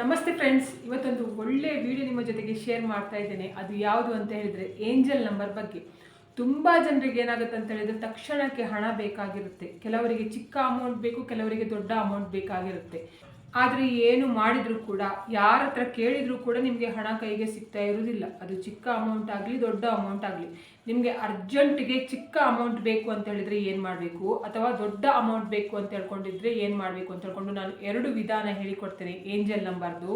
ನಮಸ್ತೆ ಫ್ರೆಂಡ್ಸ್ ಇವತ್ತೊಂದು ಒಳ್ಳೆ ವಿಡಿಯೋ ನಿಮ್ಮ ಜೊತೆಗೆ ಶೇರ್ ಮಾಡ್ತಾ ಇದ್ದೇನೆ. ಅದು ಯಾವುದು ಅಂತ ಹೇಳಿದ್ರೆ ಏಂಜಲ್ ನಂಬರ್ ಬಗ್ಗೆ. ತುಂಬ ಜನರಿಗೆ ಏನಾಗುತ್ತೆ ಅಂತ ಹೇಳಿದ್ರೆ ತಕ್ಷಣಕ್ಕೆ ಹಣ ಬೇಕಾಗಿರುತ್ತೆ. ಕೆಲವರಿಗೆ ಚಿಕ್ಕ ಅಮೌಂಟ್ ಬೇಕು, ಕೆಲವರಿಗೆ ದೊಡ್ಡ ಅಮೌಂಟ್ ಬೇಕಾಗಿರುತ್ತೆ. ಆದರೆ ಏನು ಮಾಡಿದರೂ ಕೂಡ, ಯಾರ ಹತ್ರ ಕೇಳಿದರೂ ಕೂಡ ನಿಮಗೆ ಹಣ ಕೈಗೆ ಸಿಗ್ತಾ ಇರೋದಿಲ್ಲ ಅದು ಚಿಕ್ಕ ಅಮೌಂಟ್ ಆಗಲಿ, ದೊಡ್ಡ ಅಮೌಂಟ್ ಆಗಲಿ. ನಿಮಗೆ ಅರ್ಜೆಂಟಿಗೆ ಚಿಕ್ಕ ಅಮೌಂಟ್ ಬೇಕು ಅಂತ ಹೇಳಿದ್ರೆ ಏನು ಮಾಡಬೇಕು? ಅಥವಾ ದೊಡ್ಡ ಅಮೌಂಟ್ ಬೇಕು ಅಂತ ಹೇಳ್ಕೊಂಡಿದ್ರೆ ಏನು ಮಾಡಬೇಕು ಅಂತ ಹೇಳ್ಕೊಂಡು ನಾನು ಎರಡು ವಿಧಾನ ಹೇಳಿಕೊಡ್ತೇನೆ ಏಂಜಲ್ ನಂಬರ್ದು.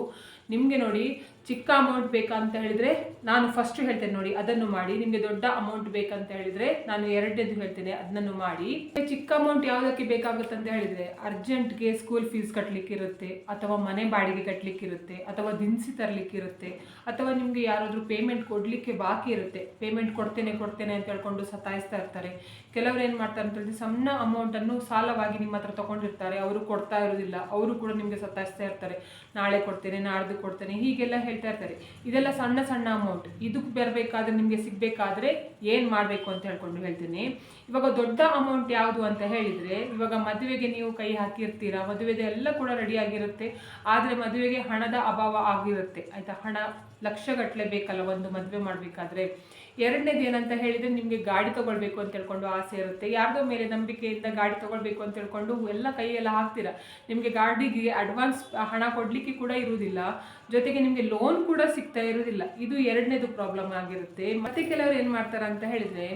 ನಿಮಗೆ ನೋಡಿ ಚಿಕ್ಕ ಅಮೌಂಟ್ ಬೇಕಂತ ಹೇಳಿದರೆ ನಾನು ಫಸ್ಟ್ ಹೇಳ್ತೇನೆ ನೋಡಿ, ಅದನ್ನು ಮಾಡಿ. ನಿಮಗೆ ದೊಡ್ಡ ಅಮೌಂಟ್ ಬೇಕಂತ ಹೇಳಿದರೆ ನಾನು ಎರಡನೇದು ಹೇಳ್ತೇನೆ, ಅದನ್ನು ಮಾಡಿ. ಚಿಕ್ಕ ಅಮೌಂಟ್ ಯಾವುದಕ್ಕೆ ಬೇಕಾಗುತ್ತೆ ಅಂತ ಹೇಳಿದ್ರೆ ಅರ್ಜೆಂಟ್ಗೆ ಸ್ಕೂಲ್ ಫೀಸ್ ಕಟ್ಟಲಿಕ್ಕಿರುತ್ತೆ ಅಥವಾ ಮನೆ ಬಾಡಿಗೆ ಕಟ್ಟಲಿಕ್ಕಿರುತ್ತೆ ಅಥವಾ ದಿನಸಿ ತರಲಿಕ್ಕಿರುತ್ತೆ, ಅಥವಾ ನಿಮಗೆ ಯಾರಾದರೂ ಪೇಮೆಂಟ್ ಕೊಡಲಿಕ್ಕೆ ಬಾಕಿ ಇರುತ್ತೆ ಪೇಮೆಂಟ್ ಕೊಡ್ತೇನೆ ಕೊಡ್ತೇನೆ ಅಂತ ಹೇಳ್ಕೊಂಡು ಸತಾಯಿಸ್ತಾ ಇರ್ತಾರೆ. ಕೆಲವರು ಏನು ಮಾಡ್ತಾರೆ ಅಂತ ಹೇಳಿದ್ರೆ ಸಣ್ಣ ಅಮೌಂಟನ್ನು ಸಾಲವಾಗಿ ನಿಮ್ಮ ಹತ್ರ ತೊಗೊಂಡಿರ್ತಾರೆ. ಅವರು ಕೊಡ್ತಾ ಇರೋದಿಲ್ಲ. ಅವರು ಕೂಡ ನಿಮಗೆ ಸತಾಯಿಸ್ತಾ ಇರ್ತಾರೆ. ನಾಳೆ ಕೊಡ್ತೇನೆ, ನಾಡ್ದು ಕೊಡ್ತೇನೆ, ಹೀಗೆಲ್ಲ ಹೇಳ್ತಾ ಇರ್ತಾರೆ. ಇದೆಲ್ಲ ಸಣ್ಣ ಸಣ್ಣ ಅಮೌಂಟ್ ಇದಕ್ಕೆ ಬರಬೇಕಾದ್ರೆ ನಿಮಗೆ ಸಿಗಬೇಕಾದ್ರೆ ಏನು ಮಾಡಬೇಕು ಅಂತ ಹೇಳ್ಕೊಂಡು ಹೇಳ್ತೀನಿ. ಇವಾಗ ದೊಡ್ಡ ಅಮೌಂಟ್ ಯಾವುದು ಅಂತ ಹೇಳಿದರೆ, ಇವಾಗ ಮದುವೆಗೆ ನೀವು ಕೈ ಹಾಕಿರ್ತೀರಾ? ಮದುವೆದು ಎಲ್ಲ ಕೂಡ ರೆಡಿ ಆಗಿರುತ್ತೆ. ಆದರೆ ಮದುವೆಗೆ ಹಣದ ಅಭಾವ ಆಗಿರುತ್ತೆ. ಆಯಿತಾ? ಹಣ ಲಕ್ಷಗಟ್ಟಲೆ ಬೇಕಲ್ಲ ಒಂದು ಮದುವೆ ಮಾಡಬೇಕಾದ್ರೆ. ಎರಡನೇದು ಏನಂತ ಹೇಳಿದರೆ ನಿಮಗೆ ಗಾಡಿ ತಗೊಳ್ಬೇಕು ಅಂತ ಹೇಳ್ಕೊಂಡು ಆಸೆ ಇರುತ್ತೆ. ಯಾರ್ದೋ ಮೇಲೆ ನಂಬಿಕೆಯಿಂದ ಗಾಡಿ ತಗೊಳ್ಬೇಕು ಅಂತ ಹೇಳ್ಕೊಂಡು ಎಲ್ಲ ಕೈಯೆಲ್ಲ ಹಾಕ್ತೀರಾ? ನಿಮಗೆ ಗಾಡಿಗೆ ಅಡ್ವಾನ್ಸ್ ಹಣ ಕೊಡಲಿಕ್ಕೆ ಕೂಡ ಇರುವುದಿಲ್ಲ. ಜೊತೆಗೆ ನಿಮಗೆ ಲೋನ್ ಕೂಡ ಸಿಗ್ತಾ ಇರುವುದಿಲ್ಲ. ಇದು ಎರಡನೇದು ಪ್ರಾಬ್ಲಮ್ ಆಗಿರುತ್ತೆ. ಮತ್ತೆ ಕೆಲವರು ಏನು ಮಾಡ್ತಾರೆ ಅಂತ ಹೇಳಿದರೆ,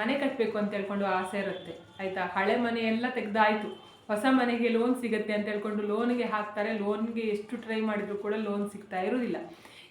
ಮನೆ ಕಟ್ಟಬೇಕು ಅಂತ ಹೇಳ್ಕೊಂಡು ಆಸೆ ಇರುತ್ತೆ. ಆಯಿತಾ? ಹಳೆ ಮನೆ ಎಲ್ಲ ತೆಗ್ದಾಯ್ತು. ಹೊಸ ಮನೆಗೆ ಲೋನ್ ಸಿಗುತ್ತೆ ಅಂತ ಹೇಳ್ಕೊಂಡು ಲೋನ್ಗೆ ಹಾಕ್ತಾರೆ. ಲೋನ್ಗೆ ಎಷ್ಟು ಟ್ರೈ ಮಾಡಿದ್ರು ಕೂಡ ಲೋನ್ ಸಿಗ್ತಾ ಇರೋದಿಲ್ಲ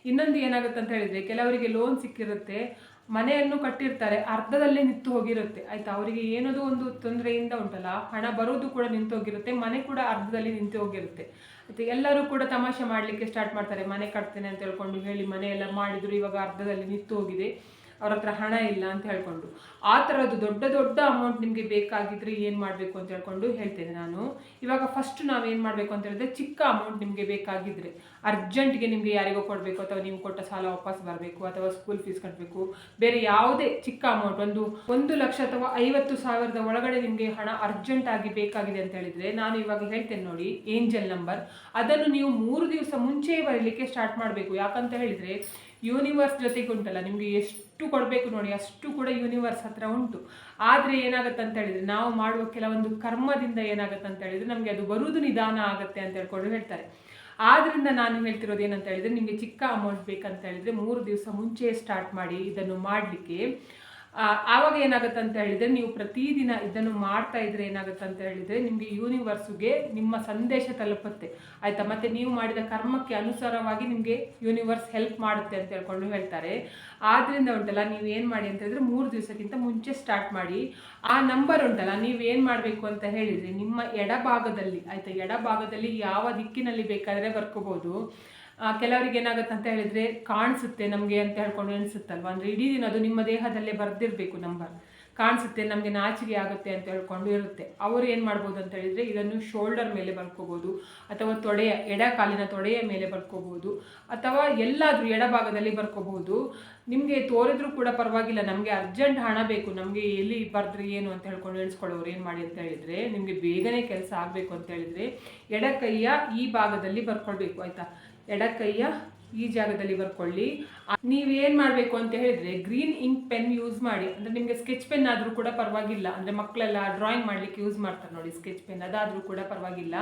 ಇನ್ನೊಂದು ಏನಾಗುತ್ತೆ ಅಂತ ಹೇಳಿದರೆ, ಕೆಲವರಿಗೆ ಲೋನ್ ಸಿಕ್ಕಿರುತ್ತೆ. ಮನೆಯನ್ನು ಕಟ್ಟಿರ್ತಾರೆ, ಅರ್ಧದಲ್ಲಿ ನಿಂತು ಹೋಗಿರುತ್ತೆ. ಆಯ್ತಾ? ಅವರಿಗೆ ಏನದು ಒಂದು ತೊಂದರೆಯಿಂದ ಉಂಟಲ್ಲ? ಹಣ ಬರೋದು ಕೂಡ ನಿಂತು ಹೋಗಿರುತ್ತೆ, ಮನೆ ಕೂಡ ಅರ್ಧದಲ್ಲಿ ನಿಂತು ಹೋಗಿರುತ್ತೆ. ಮತ್ತು ಎಲ್ಲರೂ ಕೂಡ ತಮಾಷೆ ಮಾಡಲಿಕ್ಕೆ ಸ್ಟಾರ್ಟ್ ಮಾಡ್ತಾರೆ, ಮನೆ ಕಟ್ತೇನೆ ಅಂತ ಹೇಳ್ಕೊಂಡು ಹೇಳಿ ಮನೆ ಎಲ್ಲ ಮಾಡಿದ್ರು, ಇವಾಗ ಅರ್ಧದಲ್ಲಿ ನಿಂತು ಹೋಗಿದೆ. ಅವ್ರ ಹತ್ರ ಹಣ ಇಲ್ಲ ಅಂತ ಹೇಳ್ಕೊಂಡು. ಆ ಥರದ್ದು ದೊಡ್ಡ ದೊಡ್ಡ ಅಮೌಂಟ್ ನಿಮಗೆ ಬೇಕಾಗಿದ್ರೆ ಏನು ಮಾಡಬೇಕು ಅಂತ ಹೇಳ್ಕೊಂಡು ಹೇಳ್ತೇನೆ ನಾನು. ಇವಾಗ ಫಸ್ಟ್ ನಾವೇನು ಮಾಡಬೇಕು ಅಂತ ಹೇಳಿದ್ರೆ ಚಿಕ್ಕ ಅಮೌಂಟ್ ನಿಮಗೆ ಬೇಕಾಗಿದ್ರೆ. ಅರ್ಜೆಂಟ್ಗೆ ನಿಮಗೆ ಯಾರಿಗೋ ಕೊಡಬೇಕು ಅಥವಾ ನೀವು ಕೊಟ್ಟ ಸಾಲ ವಾಪಸ್ ಬರಬೇಕು ಅಥವಾ ಸ್ಕೂಲ್ ಫೀಸ್ ಕಟ್ಟಬೇಕು ಬೇರೆ ಯಾವುದೇ ಚಿಕ್ಕ ಅಮೌಂಟ್ ಒಂದು ಒಂದು ಲಕ್ಷ ಅಥವಾ ಐವತ್ತು ಸಾವಿರದ ಒಳಗಡೆ ನಿಮಗೆ ಹಣ ಅರ್ಜೆಂಟ್ ಆಗಿ ಬೇಕಾಗಿದೆ ಅಂತ ಹೇಳಿದರೆ ನಾನು ಇವಾಗ ಹೇಳ್ತೇನೆ ನೋಡಿ ಏಂಜಲ್ ನಂಬರ್ ಅದನ್ನು ನೀವು ಮೂರು ದಿವಸ ಮುಂಚೆ ಬರಲಿಕ್ಕೆ ಸ್ಟಾರ್ಟ್ ಮಾಡಬೇಕು. ಯಾಕಂತ ಹೇಳಿದರೆ ಯೂನಿವರ್ಸ್ ಜೊತೆಗೆ ಉಂಟಲ್ಲ ನಿಮಗೆ ಎಷ್ಟು ಕೊಡಬೇಕು ನೋಡಿ, ಅಷ್ಟು ಕೂಡ ಯೂನಿವರ್ಸ್ ಹತ್ರ ಉಂಟು. ಆದರೆ ಏನಾಗುತ್ತೆ ಅಂತ ಹೇಳಿದರೆ, ನಾವು ಮಾಡುವ ಕೆಲವೊಂದು ಕರ್ಮದಿಂದ ಏನಾಗುತ್ತೆ ಅಂತ ಹೇಳಿದರೆ, ನಮಗೆ ಅದು ಬರುವುದು ನಿಧಾನ ಆಗುತ್ತೆ ಅಂತ ಹೇಳ್ಕೊಂಡು ಹೇಳ್ತಾರೆ. ಆದ್ದರಿಂದ ನಾನು ಹೇಳ್ತಿರೋದು ಏನಂತ ಹೇಳಿದರೆ, ನಿಮಗೆ ಚಿಕ್ಕ ಅಮೌಂಟ್ ಬೇಕಂತ ಹೇಳಿದರೆ, ಮೂರು ದಿವಸ ಮುಂಚೆ ಸ್ಟಾರ್ಟ್ ಮಾಡಿ ಇದನ್ನು ಮಾಡಲಿಕ್ಕೆ ಆವಾಗ ಏನಾಗುತ್ತೆ ಅಂತ ಹೇಳಿದರೆ ನೀವು ಪ್ರತಿದಿನ ಇದನ್ನು ಮಾಡ್ತಾ ಇದ್ರೆ ಏನಾಗುತ್ತೆ ಅಂತ ಹೇಳಿದರೆ ನಿಮಗೆ ಯೂನಿವರ್ಸ್ಗೆ ನಿಮ್ಮ ಸಂದೇಶ ತಲುಪುತ್ತೆ. ಆಯಿತಾ? ಮತ್ತು ನೀವು ಮಾಡಿದ ಕರ್ಮಕ್ಕೆ ಅನುಸಾರವಾಗಿ ನಿಮಗೆ ಯೂನಿವರ್ಸ್ ಹೆಲ್ಪ್ ಮಾಡುತ್ತೆ ಅಂತ ಹೇಳ್ಕೊಂಡು ಹೇಳ್ತಾರೆ. ಆದ್ದರಿಂದ ಉಂಟಲ್ಲ, ನೀವು ಏನು ಮಾಡಿ ಅಂತ ಹೇಳಿದ್ರೆ ಮೂರು ದಿವಸಕ್ಕಿಂತ ಮುಂಚೆ ಸ್ಟಾರ್ಟ್ ಮಾಡಿ. ಆ ನಂಬರ್ ಉಂಟಲ್ಲ, ನೀವು ಏನು ಮಾಡಬೇಕು ಅಂತ ಹೇಳಿದರೆ ನಿಮ್ಮ ಎಡಭಾಗದಲ್ಲಿ, ಆಯಿತಾ? ಎಡಭಾಗದಲ್ಲಿ ಯಾವ ದಿಕ್ಕಿನಲ್ಲಿ ಬೇಕಾದರೆ ಬರ್ಕೋಬೋದು. ಕೆಲವರಿಗೆ ಏನಾಗುತ್ತೆ ಅಂತ ಹೇಳಿದ್ರೆ ಕಾಣಿಸುತ್ತೆ ನಮಗೆ ಅಂತ ಹೇಳ್ಕೊಂಡು ಅನಿಸುತ್ತಲ್ವ ಅಂದರೆ ಇಡೀ ದಿನ ಅದು ನಿಮ್ಮ ದೇಹದಲ್ಲೇ ಬರೆದಿರಬೇಕು ನಂಬರ್ ಕಾಣಿಸುತ್ತೆ, ನಮಗೆ ನಾಚಿಕೆ ಆಗುತ್ತೆ ಅಂತ ಹೇಳ್ಕೊಂಡು ಇರುತ್ತೆ. ಅವರು ಏನು ಮಾಡ್ಬೋದು ಅಂತ ಹೇಳಿದರೆ ಇದನ್ನು ಶೋಲ್ಡರ್ ಮೇಲೆ ಬರ್ಕೋಬೋದು, ಅಥವಾ ತೊಡೆಯ ಎಡ ಕಾಲಿನ ತೊಡೆಯ ಮೇಲೆ ಬರ್ಕೋಬೋದು, ಅಥವಾ ಎಲ್ಲಾದರೂ ಎಡಭಾಗದಲ್ಲಿ ಬರ್ಕೋಬೋದು. ನಿಮಗೆ ತೋರಿದ್ರೂ ಕೂಡ ಪರವಾಗಿಲ್ಲ, ನಮಗೆ ಅರ್ಜೆಂಟ್ ಹಣ ಬೇಕು, ನಮಗೆ ಎಲ್ಲಿ ಬರೆದ್ರೆ, ಏನು ಅಂತ ಹೇಳ್ಕೊಂಡು ಎಣಿಸ್ಕೊಳ್ಳೋರು ಏನು ಮಾಡಿ ಅಂತ ಹೇಳಿದರೆ ನಿಮಗೆ ಬೇಗನೆ ಕೆಲಸ ಆಗಬೇಕು ಅಂತ ಹೇಳಿದರೆ ಎಡಕೈಯ ಈ ಭಾಗದಲ್ಲಿ ಬರ್ಕೊಳ್ಬೇಕು, ಆಯಿತಾ? ಎಡಕೈಯ ಈ ಜಾಗದಲ್ಲಿ ಬರ್ಕೊಳ್ಳಿ. ನೀವೇನು ಮಾಡಬೇಕು ಅಂತ ಹೇಳಿದ್ರೆ ಗ್ರೀನ್ ಇಂಕ್ ಪೆನ್ ಯೂಸ್ ಮಾಡಿ, ಅಂದರೆ ನಿಮಗೆ ಸ್ಕೆಚ್ ಪೆನ್ ಆದರೂ ಕೂಡ ಪರವಾಗಿಲ್ಲ. ಅಂದರೆ ಮಕ್ಕಳೆಲ್ಲ ಡ್ರಾಯಿಂಗ್ ಮಾಡಲಿಕ್ಕೆ ಯೂಸ್ ಮಾಡ್ತಾರೆ ನೋಡಿ ಸ್ಕೆಚ್ ಪೆನ್ ಅದಾದರೂ ಕೂಡ ಪರವಾಗಿಲ್ಲ.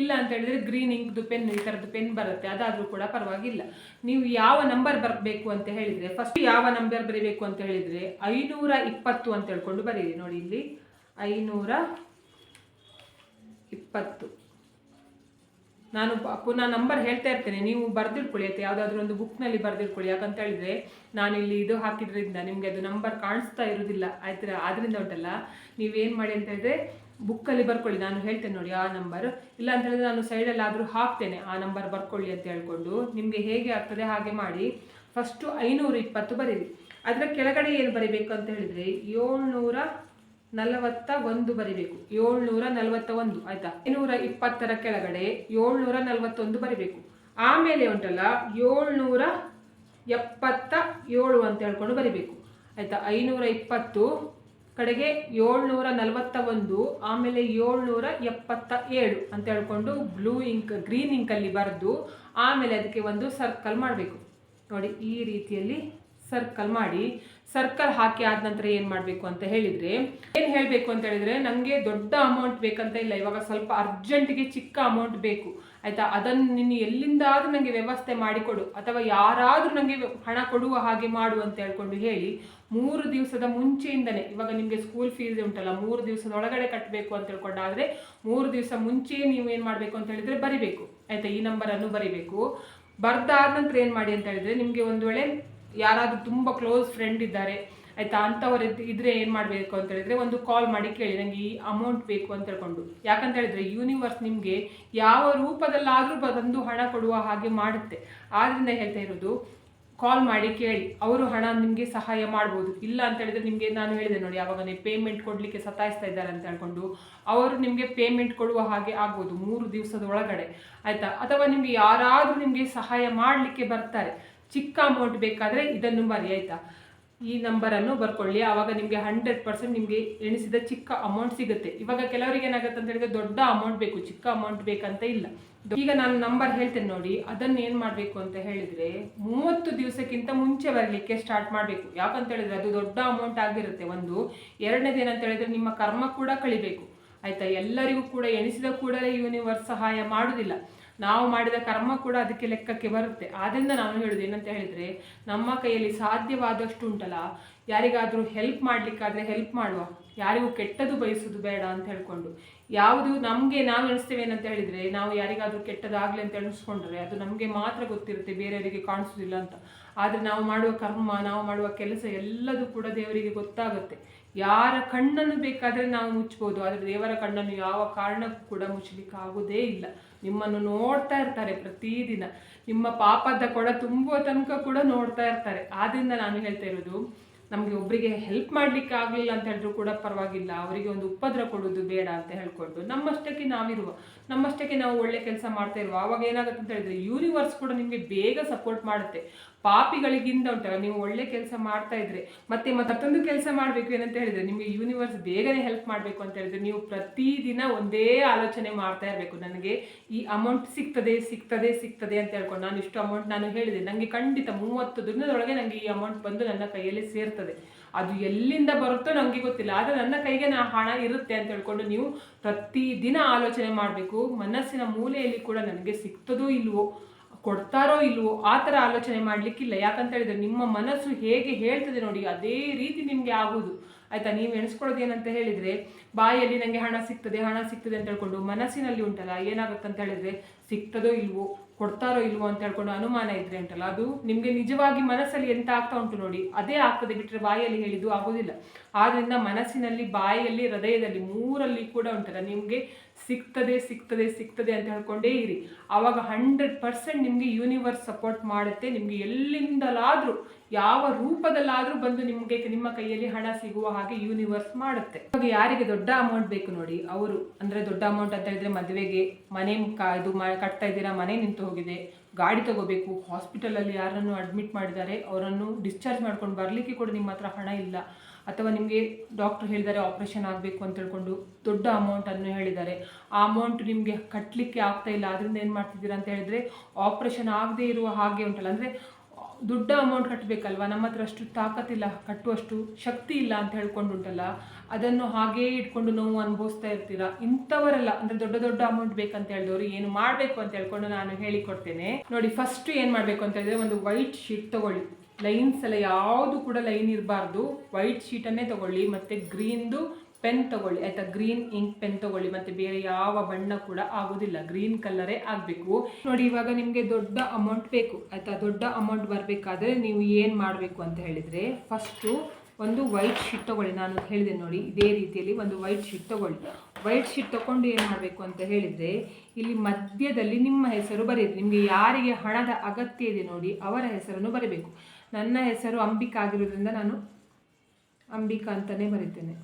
ಇಲ್ಲ ಅಂತ ಹೇಳಿದರೆ ಗ್ರೀನ್ ಇಂಕ್ದು ಪೆನ್ ಈ ಥರದ್ದು ಪೆನ್ ಬರುತ್ತೆ, ಅದಾದರೂ ಕೂಡ ಪರವಾಗಿಲ್ಲ. ನೀವು ಯಾವ ನಂಬರ್ ಬರಬೇಕು ಅಂತ ಹೇಳಿದರೆ ಫಸ್ಟ್ ಯಾವ ನಂಬರ್ ಬರೀಬೇಕು ಅಂತ ಹೇಳಿದರೆ ಐನೂರ ಇಪ್ಪತ್ತು ಅಂತ ಹೇಳ್ಕೊಂಡು ಬರೀರಿ ನೋಡಿ ಇಲ್ಲಿ. ಐನೂರ ಇಪ್ಪತ್ತು. ನಾನು ಪುನಃ ನಂಬರ್ ಹೇಳ್ತಾ ಇರ್ತೇನೆ. ನೀವು ಬರೆದಿಟ್ಕೊಳ್ಳಿ ಅಥವಾ ಯಾವುದಾದ್ರೂ ಒಂದು ಬುಕ್ನಲ್ಲಿ ಬರೆದಿಟ್ಕೊಳ್ಳಿ. ಯಾಕಂತ ಹೇಳಿದ್ರೆ ನಾನು ಇಲ್ಲಿ ಇದು ಹಾಕಿದ್ರಿಂದ ನಿಮಗೆ ಅದು ನಂಬರ್ ಕಾಣಿಸ್ತಾ ಇರೋದಿಲ್ಲ. ಆಯ್ತು ಆದ್ರಿಂದ ಉಂಟಲ್ಲ. ನೀವೇನು ಮಾಡಿ ಅಂತ ಹೇಳಿದ್ರೆ ಬುಕ್ಕಲ್ಲಿ ಬರ್ಕೊಳ್ಳಿ. ನಾನು ಹೇಳ್ತೇನೆ ನೋಡಿ ಆ ನಂಬರ್ ಇಲ್ಲ ಅಂತ ಹೇಳಿದ್ರೆ ನಾನು ಸೈಡಲ್ಲಿ ಆದರೂ ಹಾಕ್ತೇನೆ. ಆ ನಂಬರ್ ಬರ್ಕೊಳ್ಳಿ ಅಂತ ಹೇಳ್ಕೊಂಡು. ನಿಮಗೆ ಹೇಗೆ ಆಗ್ತದೆ ಹಾಗೆ ಮಾಡಿ. ಫಸ್ಟು ಐನೂರ ಇಪ್ಪತ್ತು ಬರೀರಿ. ಅದರ ಕೆಳಗಡೆ ಏನು ಬರೀಬೇಕು ಅಂತ ಹೇಳಿದರೆ, ಏಳ್ನೂರ ನಲವತ್ತ ಒಂದು ಬರಿಬೇಕು. ಏಳ್ನೂರ ನಲವತ್ತ ಒಂದು, ಆಯ್ತಾ? ಐನೂರ ಇಪ್ಪತ್ತರ ಕೆಳಗಡೆ ಏಳ್ನೂರ ನಲವತ್ತೊಂದು ಬರಿಬೇಕು. ಆಮೇಲೆ ಉಂಟಲ್ಲ, ಏಳ್ನೂರ ಎಪ್ಪತ್ತ ಏಳು ಅಂತ ಹೇಳ್ಕೊಂಡು ಬರಿಬೇಕು. ಆಯ್ತಾ? ಐನೂರ ಇಪ್ಪತ್ತು ಕಡೆಗೆ ಏಳ್ನೂರ ನಲವತ್ತ ಒಂದು, ಆಮೇಲೆ ಏಳ್ನೂರ ಎಪ್ಪತ್ತ ಏಳು ಅಂತ ಹೇಳ್ಕೊಂಡು ಬ್ಲೂ ಇಂಕ್, ಗ್ರೀನ್ ಇಂಕಲ್ಲಿ ಬರೆದು ಆಮೇಲೆ ಅದಕ್ಕೆ ಒಂದು ಸರ್ಕಲ್ ಮಾಡಬೇಕು. ನೋಡಿ, ಈ ರೀತಿಯಲ್ಲಿ ಸರ್ಕಲ್ ಮಾಡಿ ಸರ್ಕಲ್ ಹಾಕಿ ಆದ ನಂತರ ಏನು ಮಾಡಬೇಕು ಅಂತ ಹೇಳಿದರೆ, ಏನು ಹೇಳಬೇಕು ಅಂತ ಹೇಳಿದರೆ ನನಗೆ ದೊಡ್ಡ ಅಮೌಂಟ್ ಬೇಕಂತ ಇಲ್ಲ, ಇವಾಗ ಸ್ವಲ್ಪ ಅರ್ಜೆಂಟಿಗೆ ಚಿಕ್ಕ ಅಮೌಂಟ್ ಬೇಕು. ಆಯಿತಾ? ಅದನ್ನು ನೀನು ಎಲ್ಲಿಂದಾದರೂ ನನಗೆ ವ್ಯವಸ್ಥೆ ಮಾಡಿಕೊಡು. ಅಥವಾ ಯಾರಾದರೂ ನನಗೆ ಹಣ ಕೊಡುವ ಹಾಗೆ ಮಾಡು ಅಂತ ಹೇಳ್ಕೊಂಡು ಹೇಳಿ, ಮೂರು ದಿವಸದ ಮುಂಚೆಯಿಂದನೇ, ಇವಾಗ ನಿಮಗೆ ಸ್ಕೂಲ್ ಫೀಸ್ ಉಂಟಲ್ಲ, ಮೂರು ದಿವಸದ ಒಳಗಡೆ ಕಟ್ಟಬೇಕು ಅಂತ ಹೇಳ್ಕೊಂಡಾದರೆ ಮೂರು ದಿವಸ ಮುಂಚೆ ನೀವು ಏನು ಮಾಡಬೇಕು ಅಂತ ಹೇಳಿದರೆ ಬರಿಬೇಕು. ಆಯಿತಾ? ಈ ನಂಬರನ್ನು ಬರಿಬೇಕು. ಬರ್ದಾದ ನಂತರ ಏನು ಮಾಡಿ ಅಂತ ಹೇಳಿದರೆ, ನಿಮಗೆ ಒಂದು ವೇಳೆ ಯಾರಾದರೂ ತುಂಬ ಕ್ಲೋಸ್ ಫ್ರೆಂಡ್ ಇದ್ದಾರೆ, ಆಯಿತಾ? ಅಂಥವ್ರ ಇದ್- ಇದ್ರೆ ಏನು ಮಾಡಬೇಕು ಅಂತ ಹೇಳಿದ್ರೆ ಒಂದು ಕಾಲ್ ಮಾಡಿ ಕೇಳಿ ನನಗೆ ಈ ಅಮೌಂಟ್ ಬೇಕು ಅಂತ ಹೇಳ್ಕೊಂಡು. ಯಾಕಂತ ಹೇಳಿದ್ರೆ ಯೂನಿವರ್ಸ್ ನಿಮಗೆ ಯಾವ ರೂಪದಲ್ಲಾದರೂ ಬಂದು ಹಣ ಕೊಡುವ ಹಾಗೆ ಮಾಡುತ್ತೆ. ಆದ್ದರಿಂದ ಹೇಳ್ತಾ ಇರೋದು ಕಾಲ್ ಮಾಡಿ ಕೇಳಿ. ಅವರು ಹಣ ನಿಮಗೆ ಸಹಾಯ ಮಾಡ್ಬೋದು. ಇಲ್ಲ ಅಂತ ಹೇಳಿದ್ರೆ ನಿಮಗೆ ನಾನು ಹೇಳಿದೆ ನೋಡಿ ಯಾವಾಗ ಪೇಮೆಂಟ್ ಕೊಡಲಿಕ್ಕೆ ಸತಾಯಿಸ್ತಾ ಇದ್ದಾರೆ ಅಂತ ಹೇಳ್ಕೊಂಡು ಅವರು ನಿಮಗೆ ಪೇಮೆಂಟ್ ಕೊಡುವ ಹಾಗೆ ಆಗ್ಬೋದು, ಮೂರು ದಿವಸದ ಒಳಗಡೆ ಆಯಿತಾ? ಅಥವಾ ನಿಮಗೆ ಯಾರಾದರೂ ನಿಮಗೆ ಸಹಾಯ ಮಾಡಲಿಕ್ಕೆ ಬರ್ತಾರೆ. ಚಿಕ್ಕ ಅಮೌಂಟ್ ಬೇಕಾದರೆ ಇದನ್ನು ಬರಿ ಆಯಿತಾ? ಈ ನಂಬರನ್ನು ಬರ್ಕೊಳ್ಳಿ. ಆವಾಗ ನಿಮಗೆ ಹಂಡ್ರೆಡ್ ಪರ್ಸೆಂಟ್ ನಿಮಗೆ ಎಣಿಸಿದ ಚಿಕ್ಕ ಅಮೌಂಟ್ ಸಿಗುತ್ತೆ. ಇವಾಗ ಕೆಲವರಿಗೆ ಏನಾಗುತ್ತೆ ಅಂತ ಹೇಳಿದ್ರೆ ದೊಡ್ಡ ಅಮೌಂಟ್ ಬೇಕು, ಚಿಕ್ಕ ಅಮೌಂಟ್ ಬೇಕಂತ ಇಲ್ಲ. ಈಗ ನಾನು ನಂಬರ್ ಹೇಳ್ತೇನೆ ನೋಡಿ. ಅದನ್ನು ಏನು ಮಾಡಬೇಕು ಅಂತ ಹೇಳಿದರೆ ಮೂವತ್ತು ದಿವಸಕ್ಕಿಂತ ಮುಂಚೆ ಬರಲಿಕ್ಕೆ ಸ್ಟಾರ್ಟ್ ಮಾಡಬೇಕು. ಯಾಕಂತ ಹೇಳಿದ್ರೆ ಅದು ದೊಡ್ಡ ಅಮೌಂಟ್ ಆಗಿರುತ್ತೆ ಒಂದು. ಎರಡನೇದು ಏನಂತ ಹೇಳಿದ್ರೆ ನಿಮ್ಮ ಕರ್ಮ ಕೂಡ ಕಳಿಬೇಕು. ಆಯಿತಾ? ಎಲ್ಲರಿಗೂ ಕೂಡ ಎಣಿಸಿದ ಕೂಡಲೇ ಯೂನಿವರ್ಸ್ ಸಹಾಯ ಮಾಡುವುದಿಲ್ಲ ನಾವು ಮಾಡಿದ ಕರ್ಮ ಕೂಡ ಅದಕ್ಕೆ ಲೆಕ್ಕಕ್ಕೆ ಬರುತ್ತೆ. ಆದ್ದರಿಂದ ನಾನು ಹೇಳುದು ಏನಂತ ಹೇಳಿದರೆ, ನಮ್ಮ ಕೈಯಲ್ಲಿ ಸಾಧ್ಯವಾದಷ್ಟು ಉಂಟಲ್ಲ, ಯಾರಿಗಾದರೂ ಹೆಲ್ಪ್ ಮಾಡಲಿಕ್ಕಾದರೆ ಹೆಲ್ಪ್ ಮಾಡುವ. ಯಾರಿಗೂ ಕೆಟ್ಟದು ಬಯಸೋದು ಬೇಡ ಅಂತ ಹೇಳ್ಕೊಂಡು. ಯಾವುದು ನಮಗೆ ನಾವು ಎಣಿಸ್ತೇವೆ ಏನಂತ ಹೇಳಿದರೆ, ನಾವು ಯಾರಿಗಾದರೂ ಕೆಟ್ಟದಾಗಲಿ ಅಂತ ಎಣಿಸ್ಕೊಂಡ್ರೆ ಅದು ನಮಗೆ ಮಾತ್ರ ಗೊತ್ತಿರುತ್ತೆ, ಬೇರೆಯವರಿಗೆ ಕಾಣಿಸೋದಿಲ್ಲ ಅಂತ. ಆದರೆ ನಾವು ಮಾಡುವ ಕರ್ಮ, ನಾವು ಮಾಡುವ ಕೆಲಸ ಎಲ್ಲದೂ ಕೂಡ ದೇವರಿಗೆ ಗೊತ್ತಾಗುತ್ತೆ. ಯಾರ ಕಣ್ಣನ್ನು ಬೇಕಾದರೆ ನಾವು ಮುಚ್ಬೋದು ಆದರೆ ದೇವರ ಕಣ್ಣನ್ನು ಯಾವ ಕಾರಣಕ್ಕೂ ಕೂಡ ಮುಚ್ಚಲಿಕ್ಕೆ ಆಗೋದೇ ಇಲ್ಲ. ನಿಮ್ಮನ್ನು ನೋಡ್ತಾ ಇರ್ತಾರೆ ಪ್ರತಿದಿನ ನಿಮ್ಮ ಪಾಪದ ಕೊಡ ತುಂಬುವ ತನಕ ಕೂಡ ನೋಡ್ತಾ ಇರ್ತಾರೆ. ಆದ್ದರಿಂದ ನಾನು ಹೇಳ್ತಾ ಇರೋದು ನಮಗೆ ಒಬ್ಬರಿಗೆ ಹೆಲ್ಪ್ ಮಾಡಲಿಕ್ಕೆ ಆಗಲಿಲ್ಲ ಅಂತ ಹೇಳಿದ್ರು ಕೂಡ ಪರವಾಗಿಲ್ಲ. ಅವರಿಗೆ ಒಂದು ಉಪದ್ರ ಕೊಡೋದು ಬೇಡ ಅಂತ ಹೇಳ್ಕೊಂಡು ನಮ್ಮಷ್ಟಕ್ಕೆ ನಾವಿರುವ, ನಮ್ಮಷ್ಟಕ್ಕೆ ನಾವು ಒಳ್ಳೆ ಕೆಲಸ ಮಾಡ್ತಾ ಇರುವ. ಅವಾಗ ಏನಾಗುತ್ತೆ ಅಂತ ಹೇಳಿದ್ರೆ ಯೂನಿವರ್ಸ್ ಕೂಡ ನಿಮಗೆ ಬೇಗ ಸಪೋರ್ಟ್ ಮಾಡುತ್ತೆ. ಪಾಪಿಗಳಿಗಿಂತ ಉಂಟಲ್ಲ, ನೀವು ಒಳ್ಳೆ ಕೆಲಸ ಮಾಡ್ತಾ ಇದ್ರೆ, ಮತ್ತೆ ಮತ್ತೊಂದು ಕೆಲಸ ಮಾಡಬೇಕು ಏನಂತ ಹೇಳಿದ್ರೆ, ನಿಮಗೆ ಯೂನಿವರ್ಸ್ ಬೇಗನೆ ಹೆಲ್ಪ್ ಮಾಡಬೇಕು ಅಂತ ಹೇಳಿದ್ರೆ, ನೀವು ಪ್ರತಿದಿನ ಒಂದೇ ಆಲೋಚನೆ ಮಾಡ್ತಾ ಇರಬೇಕು. ನನಗೆ ಈ ಅಮೌಂಟ್ ಸಿಗ್ತದೆ ಸಿಗ್ತದೆ ಸಿಗ್ತದೆ ಅಂತ ಹೇಳ್ಕೊಂಡು ನಾನು ಇಷ್ಟು ಅಮೌಂಟ್ ನಾನು ಹೇಳಿದೆ. ನನಗೆ ಖಂಡಿತ ಮೂವತ್ತು ದಿನದೊಳಗೆ ನನಗೆ ಈ ಅಮೌಂಟ್ ಬಂದು ನನ್ನ ಕೈಯಲ್ಲಿ ಸೇರ್ತದೆ ಅದು ಎಲ್ಲಿಂದ ಬರುತ್ತೋ ನನಗೆ ಗೊತ್ತಿಲ್ಲ. ಆದರೆ ನನ್ನ ಕೈಗೆ ನಾ ಹಣ ಇರುತ್ತೆ ಅಂತ ಹೇಳ್ಕೊಂಡು ನೀವು ಪ್ರತಿದಿನ ಆಲೋಚನೆ ಮಾಡಬೇಕು. ಮನಸ್ಸಿನ ಮೂಲೆಯಲ್ಲಿ ಕೂಡ ನನಗೆ ಸಿಗ್ತದೋ ಇಲ್ವೋ, ಕೊಡ್ತಾರೋ ಇಲ್ವೋ, ಆ ಥರ ಆಲೋಚನೆ ಮಾಡಲಿಕ್ಕಿಲ್ಲ. ಯಾಕಂತ ಹೇಳಿದ್ರೆ ನಿಮ್ಮ ಮನಸ್ಸು ಹೇಗೆ ಹೇಳ್ತದೆ ನೋಡಿ, ಅದೇ ರೀತಿ ನಿಮಗೆ ಆಗೋದು ಆಯ್ತಾ, ನೀವು ಎಣಿಸ್ಕೊಳ್ಳೋದು ಏನಂತ ಹೇಳಿದರೆ, ಬಾಯಲ್ಲಿ ನನಗೆ ಹಣ ಸಿಗ್ತದೆ ಹಣ ಸಿಗ್ತದೆ ಅಂತ ಹೇಳ್ಕೊಂಡು ಮನಸ್ಸಿನಲ್ಲಿ ಉಂಟಲ್ಲ ಏನಾಗುತ್ತೆ ಅಂತ ಹೇಳಿದ್ರೆ ಸಿಗ್ತದೋ ಇಲ್ವೋ ಕೊಡ್ತಾರೋ ಇಲ್ವೋ ಅಂತ ಹೇಳ್ಕೊಂಡು ಅನುಮಾನ ಇದ್ರೆ ಅಂತಲ್ಲ ಅದು ನಿಮಗೆ ನಿಜವಾಗಿ ಮನಸ್ಸಲ್ಲಿ ಎಂತ ಆಗ್ತಾ ಉಂಟು ನೋಡಿ, ಅದೇ ಆಗ್ತದೆ ಬಿಟ್ಟರೆ ಬಾಯಲ್ಲಿ ಹೇಳಿದ್ದು ಆಗೋದಿಲ್ಲ. ಆದ್ರಿಂದ ಮನಸ್ಸಿನಲ್ಲಿ, ಬಾಯಲ್ಲಿ, ಹೃದಯದಲ್ಲಿ ಮೂರಲ್ಲಿ ಕೂಡ ಉಂಟಲ್ಲ, ನಿಮಗೆ ಸಿಗ್ತದೆ ಸಿಗ್ತದೆ ಸಿಗ್ತದೆ ಅಂತ ಹೇಳ್ಕೊಂಡೇ ಇರಿ. ಆವಾಗ ಹಂಡ್ರೆಡ್ ಪರ್ಸೆಂಟ್ ನಿಮಗೆ ಯೂನಿವರ್ಸ್ ಸಪೋರ್ಟ್ ಮಾಡುತ್ತೆ. ನಿಮಗೆ ಎಲ್ಲಿಂದಲಾದರೂ, ಯಾವ ರೂಪದಲ್ಲಾದರೂ ಬಂದು ನಿಮಗೆ ನಿಮ್ಮ ಕೈಯಲ್ಲಿ ಹಣ ಸಿಗುವ ಹಾಗೆ ಯೂನಿವರ್ಸ್ ಮಾಡುತ್ತೆ. ಇವಾಗ ಯಾರಿಗೆ ದೊಡ್ಡ ಅಮೌಂಟ್ ಬೇಕು ನೋಡಿ, ಅವರು, ಅಂದರೆ ದೊಡ್ಡ ಅಮೌಂಟ್ ಅಂತ ಹೇಳಿದ್ರೆ ಮದುವೆಗೆ ಮನೆ ಕಾಯ್ದು ಇದು ಮಾ, ಕಟ್ತಾ ಇದ್ದೀರಾ, ಮನೆ ನಿಂತು ಹೋಗಿದೆ. ಗಾಡಿ ತಗೋಬೇಕು ಹಾಸ್ಪಿಟಲಲ್ಲಿ ಯಾರನ್ನು ಅಡ್ಮಿಟ್ ಮಾಡಿದ್ದಾರೆ, ಅವರನ್ನು ಡಿಸ್ಚಾರ್ಜ್ ಮಾಡ್ಕೊಂಡು ಬರಲಿಕ್ಕೆ ಕೂಡ ನಿಮ್ಮ ಹತ್ರ ಹಣ ಇಲ್ಲ. ಅಥವಾ ನಿಮಗೆ ಡಾಕ್ಟರ್ ಹೇಳಿದ್ದಾರೆ ಆಪ್ರೇಷನ್ ಆಗಬೇಕು ಅಂತ ಹೇಳ್ಕೊಂಡು ದೊಡ್ಡ ಅಮೌಂಟನ್ನು ಹೇಳಿದ್ದಾರೆ. ಆ ಅಮೌಂಟ್ ನಿಮಗೆ ಕಟ್ಟಲಿಕ್ಕೆ ಆಗ್ತಾ ಇಲ್ಲ ಅದರಿಂದ ಏನು ಮಾಡ್ತಿದ್ದೀರಾ ಅಂತ ಹೇಳಿದ್ರೆ ಆಪ್ರೇಷನ್ ಆಗದೇ ಇರುವ ಹಾಗೆ ಉಂಟಲ್ಲ. ಅಂದರೆ ದೊಡ್ಡ ಅಮೌಂಟ್ ಕಟ್ಟಬೇಕಲ್ವ ನಮ್ಮ ಹತ್ರ ಅಷ್ಟು ತಾಕತ್ತಿಲ್ಲ, ಕಟ್ಟುವಷ್ಟು ಶಕ್ತಿ ಇಲ್ಲ ಅಂತ ಹೇಳ್ಕೊಂಡುಂಟಲ್ಲ, ಅದನ್ನು ಹಾಗೇ ಇಟ್ಕೊಂಡು ನೋವು ಅನುಭವಿಸ್ತಾ ಇರ್ತೀರಾ? ಇಂಥವರೆಲ್ಲ, ಅಂದರೆ ದೊಡ್ಡ ದೊಡ್ಡ ಅಮೌಂಟ್ ಬೇಕಂತ ಹೇಳಿದವರು ಏನು ಮಾಡಬೇಕು ಅಂತ ಹೇಳ್ಕೊಂಡು ನಾನು ಹೇಳಿಕೊಡ್ತೇನೆ. ನೋಡಿ ಫಸ್ಟ್ ಏನು ಮಾಡಬೇಕು ಅಂತ ಹೇಳಿದ್ರೆ ಒಂದು ವೈಟ್ ಶೀಟ್ ತಗೊಳ್ಳಿ. ಲೈನ್ಸ್ ಎಲ್ಲ ಯಾವುದು ಕೂಡ ಲೈನ್ ಇರಬಾರ್ದು. ವೈಟ್ ಶೀಟನ್ನೇ ತಗೊಳ್ಳಿ, ಮತ್ತು ಗ್ರೀನ್ದು ಪೆನ್ ತಗೊಳ್ಳಿ, ಆಯ್ತಾ? ಗ್ರೀನ್ ಇಂಕ್ ಪೆನ್ ತಗೊಳ್ಳಿ, ಮತ್ತೆ ಬೇರೆ ಯಾವ ಬಣ್ಣ ಕೂಡ ಆಗೋದಿಲ್ಲ. ಗ್ರೀನ್ ಕಲರೇ ಆಗಬೇಕು. ನೋಡಿ, ಇವಾಗ ನಿಮಗೆ ದೊಡ್ಡ ಅಮೌಂಟ್ ಬೇಕು, ಆಯ್ತಾ? ದೊಡ್ಡ ಅಮೌಂಟ್ ಬರಬೇಕಾದ್ರೆ ನೀವು ಏನು ಮಾಡಬೇಕು ಅಂತ ಹೇಳಿದರೆ ಫಸ್ಟು ಒಂದು ವೈಟ್ ಶೀಟ್ ತಗೊಳ್ಳಿ. ನಾನು ಹೇಳಿದೆ ನೋಡಿ, ಇದೇ ರೀತಿಯಲ್ಲಿ ಒಂದು ವೈಟ್ ಶೀಟ್ ತಗೊಳ್ಳಿ. ವೈಟ್ ಶೀಟ್ ತಗೊಂಡು ಏನು ಮಾಡಬೇಕು ಅಂತ ಹೇಳಿದರೆ, ಇಲ್ಲಿ ಮಧ್ಯದಲ್ಲಿ ನಿಮ್ಮ ಹೆಸರು ಬರೆಯಿರಿ. ನಿಮಗೆ ಯಾರಿಗೆ ಹಣದ ಅಗತ್ಯ ಇದೆ ನೋಡಿ, ಅವರ ಹೆಸರನ್ನು ಬರೀಬೇಕು. ನನ್ನ ಹೆಸರು ಅಂಬಿಕಾ ಆಗಿರೋದ್ರಿಂದ ನಾನು ಅಂಬಿಕಾ ಅಂತಲೇ ಬರೀತೇನೆ.